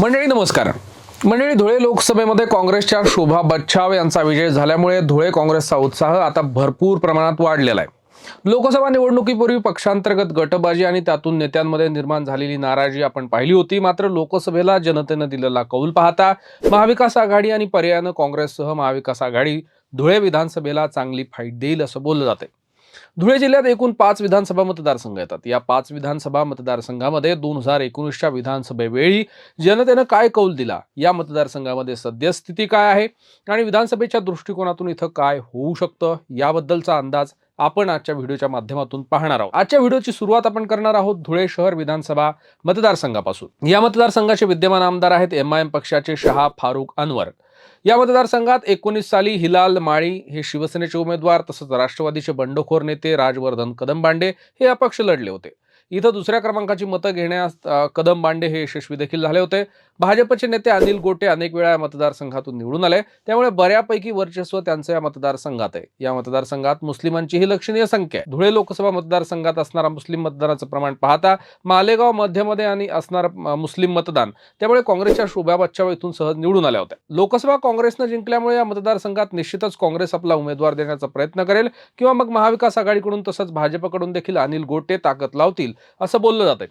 मंडळी नमस्कार. मंडळी धुळे लोकसभेमध्ये काँग्रेसच्या शोभा बच्छाव यांचा विजय झाल्यामुळे धुळे काँग्रेसचा उत्साह आता भरपूर प्रमाणात वाढलेला आहे. लोकसभा निवडणुकीपूर्वी पक्षांतर्गत गटबाजी आणि त्यातून नेत्यांमध्ये निर्माण झालेली नाराजी आपण पाहिली होती. मात्र लोकसभेला जनतेनं दिलेला कौल पाहता महाविकास आघाडी आणि पर्यायानं काँग्रेससह महाविकास आघाडी धुळे विधानसभेला चांगली फाईट देईल असं बोललं जाते धुळे जिल्ह्यात एकूण पाच विधानसभा मतदारसंघ येतात. या पाच विधानसभा मतदारसंघामध्ये दोन हजार एकोणीसच्या विधानसभेवेळी जनतेनं काय कौल दिला? या मतदारसंघामध्ये सद्यस्थिती काय आहे? आणि विधानसभेच्या दृष्टिकोनातून इथं काय होऊ शकतं? याबद्दलचा अंदाज आपण आजच्या व्हिडिओच्या माध्यमातून पाहणार आहोत. आजच्या व्हिडिओची सुरुवात आपण करणार आहोत धुळे शहर विधानसभा मतदारसंघापासून. या मतदारसंघाचे विद्यमान आमदार आहेत एम आय एम पक्षाचे शहा फारुख अनवर. या मतदारसंघात एकोणीस साली हिलाल माळी हे शिवसेनेचे उमेदवार तसंच राष्ट्रवादीचे बंडखोर नेते राजवर्धन कदमबांडे हे अपक्ष लढले होते. इथं दुसऱ्या क्रमांकाची मतं घेण्यास कदम बांडे हे यशस्वी देखील झाले होते. भाजपचे नेते अनिल गोटे अनेक वेळा या मतदारसंघातून निवडून आले. त्यामुळे बऱ्यापैकी वर्चस्व त्यांचं या मतदारसंघात आहे. या मतदारसंघात मुस्लिमांची ही लक्षणीय संख्या आहे. धुळे लोकसभा मतदारसंघात असणारा मुस्लिम मतदानाचं प्रमाण पाहता मालेगाव मध्यमध्ये आणि असणार मुस्लिम मतदान त्यामुळे काँग्रेसच्या शोभा बच्चाव इथून सहज निवडून आल्या होत्या. लोकसभा काँग्रेसनं जिंकल्यामुळे या मतदारसंघात निश्चितच काँग्रेस आपला उमेदवार देण्याचा प्रयत्न करेल किंवा मग महाविकास आघाडीकडून तसंच भाजपकडून देखील अनिल गोटे ताकद लावतील. असं बोललं जातंय.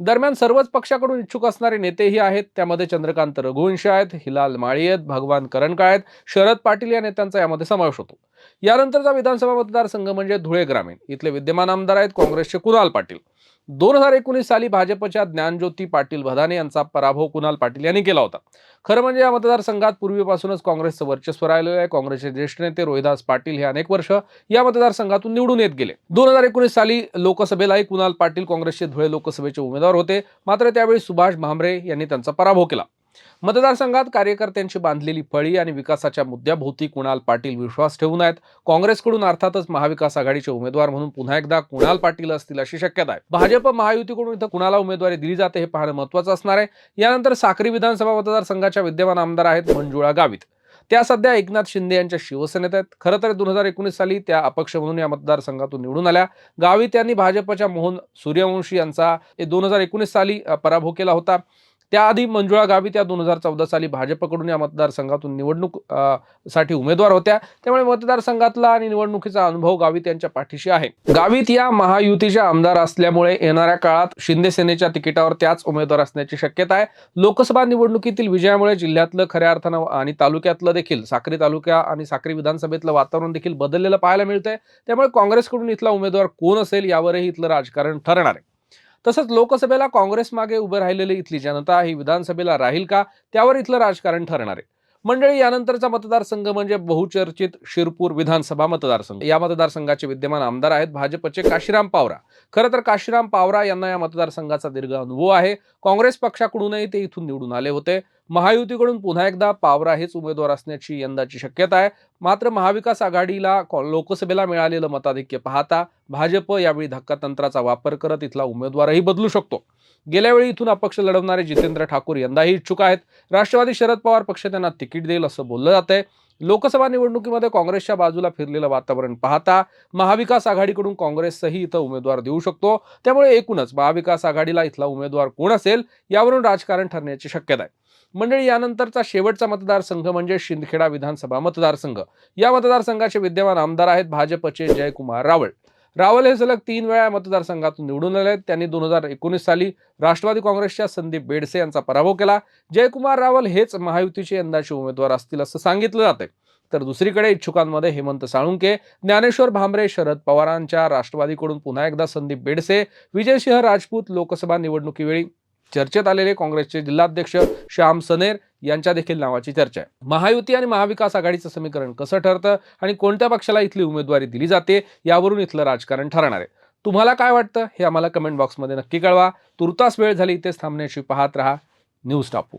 दरम्यान सर्वच पक्षाकडून इच्छुक असणारे नेतेही आहेत. त्यामध्ये चंद्रकांत रघुवंशी आहेत हिलाल माळी आहेत भगवान करणकाळ आहेत. शरद पाटील या नेत्यांचा यामध्ये समावेश होतो. यानंतरचा विधानसभा मतदारसंघ म्हणजे धुळे ग्रामीण. इथले विद्यमान आमदार आहेत काँग्रेसचे कुणाल पाटील. दोन हजार एकोणीस साली भाजपच्या ज्ञानज्योती पाटील भदाने यांचा पराभव कुणाल पाटील यांनी केला होता. खरं म्हणजे या मतदारसंघात पूर्वीपासूनच काँग्रेसचं वर्चस्व राहिलेलं आहे. काँग्रेसचे ज्येष्ठ नेते रोहिदास पाटील हे अनेक वर्ष या मतदारसंघातून निवडून येत गेले. दोन हजार एकोणीस साली लोकसभेलाही कुणाल पाटील काँग्रेसचे धुळे लोकसभेचे उमेदवार होते. मात्र त्यावेळी सुभाष भामरे यांनी त्यांचा पराभव केला. मतदारसंघात कार्यकर्त्यांची बांधलेली फळी आणि विकासाच्या मुद्द्याभोवती कुणाल पाटील विश्वास ठेवून आहेत. काँग्रेसकडून अर्थातच महाविकास आघाडीचे उमेदवार म्हणून पुन्हा एकदा कुणाल पाटील असतील अशी शक्यता आहे. भाजप महायुतीकडून इथं कुणाला उमेदवारी दिली जाते हे पाहणं महत्वाचं असणार आहे. यानंतर साक्री विधानसभा मतदारसंघाच्या विद्यमान आमदार आहेत मंजुळा गावित. त्या सध्या एकनाथ शिंदे यांच्या शिवसेनेत आहेत. खरं तर दोन हजार एकोणीस साली त्या अपक्ष म्हणून या मतदारसंघातून निवडून आल्या. गावित यांनी भाजपच्या मोहन सूर्यवंशी यांचा दोन हजार एकोणीस साली पराभव केला होता. त्याआधी मंजुळा गावित या दोन हजार चौदा साली भाजपकडून या मतदारसंघातून निवडणूकसाठी उमेदवार होत्या. त्यामुळे मतदारसंघातला आणि निवडणुकीचा अनुभव गावित यांच्या पाठीशी आहे. गावित या महायुतीच्या आमदार असल्यामुळे येणाऱ्या काळात शिंदे सेनेच्या तिकिटावर त्याच उमेदवार असण्याची शक्यता आहे. लोकसभा निवडणुकीतील विजयामुळे जिल्ह्यातलं खऱ्या अर्थानं आणि तालुक्यातलं देखील साक्री तालुक्या आणि साक्री विधानसभेतलं वातावरण देखील बदललेलं पाहायला मिळतंय. त्यामुळे काँग्रेसकडून इथला उमेदवार कोण असेल यावरही इथलं राजकारण ठरणार आहे. तसंच लोकसभेला काँग्रेस मागे उभं राहिलेली इथली जनता ही विधानसभेला राहील का? त्यावर इथलं राजकारण ठरणार आहे. मंडळी यानंतरचा मतदारसंघ म्हणजे बहुचर्चित शिरपूर विधानसभा मतदारसंघ. या मतदारसंघाचे विद्यमान आमदार आहेत भाजपचे काशीराम पावरा. खरं तर काशीराम पावरा यांना या मतदारसंघाचा दीर्घ अनुभव आहे. काँग्रेस पक्षाकडूनही ते इथून निवडून आले होते. महायुतीकडून पुन्हा एकदा पावरा हेच उमेदवार असण्याची यंदाची शक्यता आहे. मात्र महाविकास आघाडीला कॉ- लोकसभेला मिळालेलं मताधिक्य पाहता भाजप यावेळी धक्का तंत्राचा वापर करत इथला उमेदवारही बदलू शकतो. गेल्यावेळी इथून अपक्ष लढवणारे जितेंद्र ठाकूर यंदाही इच्छुक आहेत. राष्ट्रवादी शरद पवार पक्ष त्यांना तिकीट देईल असं बोललं जातंय. लोकसभा निवडणुकीमध्ये काँग्रेसच्या बाजूला फिरलेलं वातावरण पाहता महाविकास आघाडीकडून काँग्रेसही इथं उमेदवार देऊ शकतो. त्यामुळे एकूणच महाविकास आघाडीला इथला उमेदवार कोण असेल यावरून राजकारण ठरण्याची शक्यता आहे. मंडळी यानंतरचा शेवटचा मतदारसंघ म्हणजे शिंदखेडा विधानसभा मतदारसंघ. या मतदारसंघाचे विद्यमान आमदार आहेत भाजपचे जयकुमार रावळ. रावल हे सलग तीन वेळा मतदारसंघातून निवडून आले त्यांनी दोन हजार एकोणीस साली राष्ट्रवादी काँग्रेसच्या संदीप बेडसे यांचा पराभव केला. जयकुमार रावल हेच महायुतीचे यंदाचे उमेदवार असतील असं सांगितलं जातंय. तर दुसरीकडे इच्छुकांमध्ये हेमंत साळुंके ज्ञानेश्वर भांबरे शरद पवारांच्या राष्ट्रवादीकडून पुन्हा एकदा संदीप बेडसे विजयसिंह राजपूत लोकसभा निवडणुकीवेळी चर्चेत आलेले काँग्रेसचे जिल्हाध्यक्ष श्याम सनेर यांच्या देखील नावाची चर्चा आहे. महायुती आणि महाविकास आघाडीचं समीकरण कसं ठरतं आणि कोणत्या पक्षाला इथली उमेदवारी दिली जाते यावरून इथलं राजकारण ठरणार आहे. तुम्हाला काय वाटतं हे आम्हाला कमेंट बॉक्समध्ये नक्की कळवा. तुर्तास वेळ झाली इथेच थांबण्याची पाहत राहा. न्यूज टापू